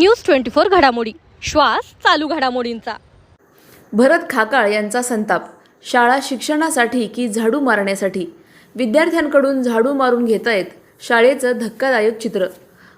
News twenty four घडामोडी. श्वास चालू घडामोडींचा. भरत खाकाळ यांचा संताप. शाळा शिक्षणासाठी की झाडू मारण्यासाठी? विद्यार्थ्यांकडून झाडू मारून घेतायत शाळेचं धक्कादायक चित्र.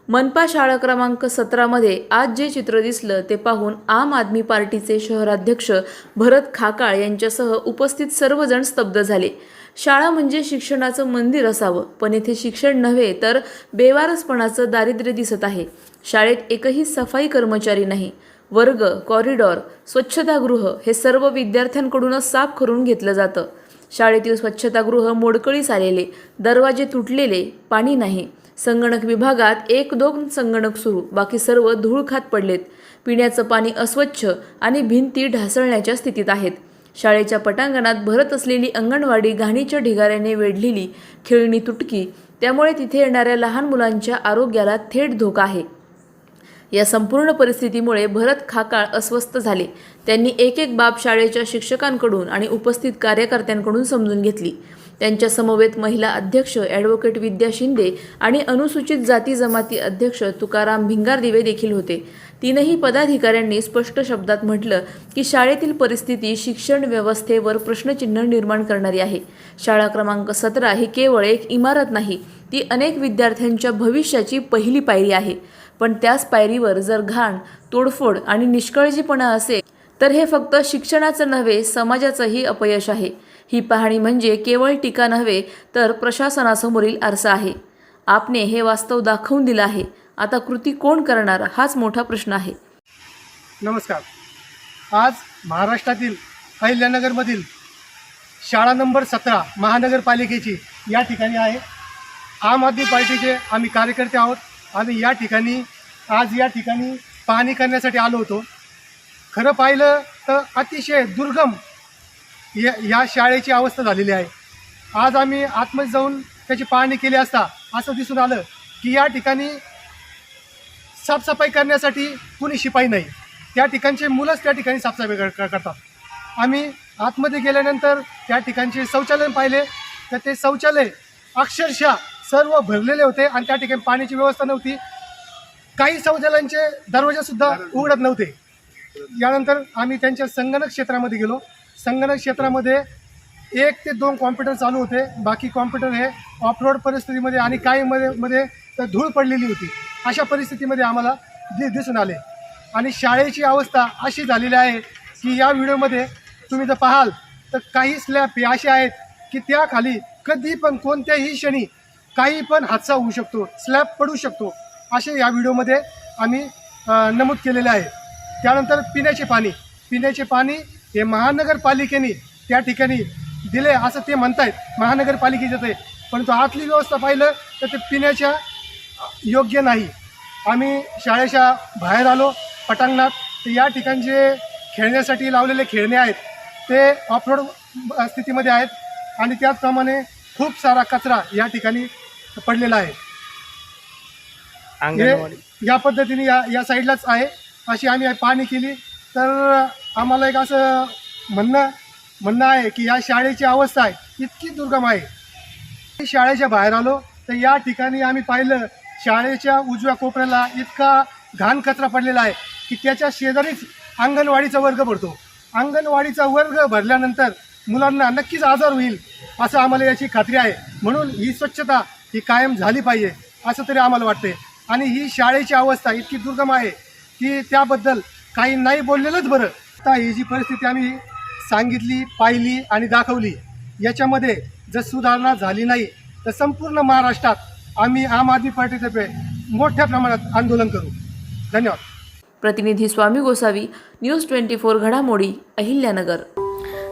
मनपा शाळा क्रमांक सतरामध्ये आज जे चित्र दिसलं ते पाहून आम आदमी पार्टीचे शहराध्यक्ष भरत खाकाळ यांच्यासह उपस्थित सर्वजण स्तब्ध झाले. शाळा म्हणजे शिक्षणाचं मंदिर असावं पण येथे शिक्षण नव्हे तर बेवारसपणाचं दारिद्र्य दिसत आहे. शाळेत एकही सफाई कर्मचारी नाही. वर्ग कॉरिडॉर स्वच्छतागृह हे सर्व विद्यार्थ्यांकडूनच साफ करून घेतलं जातं. शाळेतील स्वच्छतागृह मोडकळीस आलेले दरवाजे तुटलेले पाणी नाही. संगणक विभागात एक दोन संगणक सुरू बाकी सर्व धूळ खात पडलेत. पिण्याचं पाणी अस्वच्छ आणि भिंती ढासळण्याच्या स्थितीत आहेत. शाळेच्या पटांगणात भरत असलेली अंगणवाडी घाणीच्या ढिगाऱ्याने वेढलेली खेळणी तुटकी त्यामुळे तिथे येणाऱ्या लहान मुलांच्या आरोग्याला थेट धोका आहे. या संपूर्ण परिस्थितीमुळे भरत खाकाळ अस्वस्थ झाले. त्यांनी एक एक बाब शाळेच्या शिक्षकांकडून आणि उपस्थित कार्यकर्त्यांकडून समजून घेतली. त्यांच्या समवेत महिला अध्यक्ष ॲडव्होकेट विद्या शिंदे आणि अनुसूचित जाती जमाती अध्यक्ष तुकाराम भिंगारदिवे देखील होते. तीनही पदाधिकाऱ्यांनी स्पष्ट शब्दात म्हटलं की शाळेतील परिस्थिती शिक्षण व्यवस्थेवर प्रश्नचिन्ह निर्माण करणारी आहे. शाळा क्रमांक सतरा ही केवळ एक इमारत नाही ती अनेक विद्यार्थ्यांच्या भविष्याची पहिली पायरी आहे. पण त्याच पायरीवर जर घाण तोडफोड आणि निष्काळजीपणा असेल तर हे फक्त शिक्षणाचं नव्हे समाजाचंही अपयश आहे. ही पाहणी म्हणजे केवळ टीका नव्हे तर प्रशासनासमोरील आरसा आहे. आपने हे वास्तव दाखवून दिलं आहे. आता कृती कोण करणार हाच मोठा प्रश्न आहे. नमस्कार. आज महाराष्ट्रातील अहिल्यानगरमधील शाळा नंबर सतरा महानगरपालिकेची या ठिकाणी आहे. आम आदमी पार्टीचे आम्ही कार्यकर्ते आहोत. आम्ही या ठिकाणी आज या ठिकाणी पाहणी करण्यासाठी आलो होतो. खरं पाहिलं तर अतिशय दुर्गम या या शाळेची अवस्था झालेली आहे. आज आम्ही आतमध्ये जाऊन त्याची पाहणी केली असता असं दिसून आलं की या ठिकाणी साफसफाई करण्यासाठी कुणी शिपाई नाही. त्या ठिकाणचे मुलंच त्या ठिकाणी साफसफाई कर कर- करतात. आम्ही आतमध्ये गेल्यानंतर त्या ठिकाणचे शौचालय पाहिले. तर ते शौचालय अक्षरशः सर्व भरलेले होते आणि त्या ठिकाणी पाण्याची व्यवस्था नव्हती. काही शौचालयांचे दरवाजेसुद्धा उघडत नव्हते. यानंतर आम्ही त्यांच्या संगणक क्षेत्रामध्ये गेलो. संगणक क्षेत्रामध्ये एक ते दोन कॉम्प्युटर चालू होते. बाकी कॉम्प्युटर हे ऑफरोड परिस्थितीमध्ये आणि काही मध्ये मध्ये तर धूळ पडलेली होती. अशा परिस्थितीमध्ये आम्हाला दि दिसून आले. आणि शाळेची अवस्था अशी झालेली आहे की या व्हिडिओमध्ये तुम्ही जर पाहाल तर काही स्लॅब हे असे आहेत की त्या खाली कधी पण कोणत्याही क्षणी काही पण हादसा होऊ शकतो स्लॅब पडू शकतो. असे या व्हिडिओमध्ये आम्ही नमूद केलेले आहे. त्यानंतर पिण्याचे पाणी. पिण्याचे पाणी हे महानगरपालिकेने त्या ठिकाणी दिले असं ते म्हणतायत. महानगरपालिकेचं ते परंतु आतली व्यवस्था पाहिलं तर ते पिण्याच्या योग्य नाही. आम्ही शाळेच्या बाहेर आलो. पटांगणात तर या ठिकाणचे खेळण्यासाठी लावलेले खेळणे आहेत ते ऑफरोड स्थितीमध्ये आहेत. आणि त्याचप्रमाणे खूप सारा कचरा या ठिकाणी पडलेला आहे. हे या पद्धतीने या या साईडलाच आहे. अशी आम्ही पाहणी केली. तर आम्हाला एक असं म्हणणं म्हणणं आहे की या शाळेची अवस्था आहे इतकी दुर्गम आहे. शाळेच्या बाहेर आलो. तर या ठिकाणी आम्ही पाहिलं शाळेच्या उजव्या कोपऱ्याला इतका घाण कचरा पडलेला आहे की त्याच्या शेजारीच अंगणवाडीचा वर्ग भरतो. अंगणवाडीचा वर्ग भरल्यानंतर मुलांना नक्कीच आजार होईल असं आम्हाला याची खात्री आहे. म्हणून ही स्वच्छता ही कायम झाली पाहिजे असं तरी आम्हाला वाटते आणि ही शाळेची अवस्था इतकी दुर्गम आहे की त्याबद्दल काही नाही बोललेलंच बरं. आता ही जी परिस्थिती आम्ही सांगितली पाहिली आणि दाखवली याच्यामध्ये जर सुधारणा झाली नाही तर संपूर्ण महाराष्ट्रात आम्ही आम आदमी पार्टीतर्फे मोठ्या प्रमाणात आंदोलन करू. धन्यवाद. प्रतिनिधी Swami Gosavi news twenty four घडामोडी अहिल्यानगर.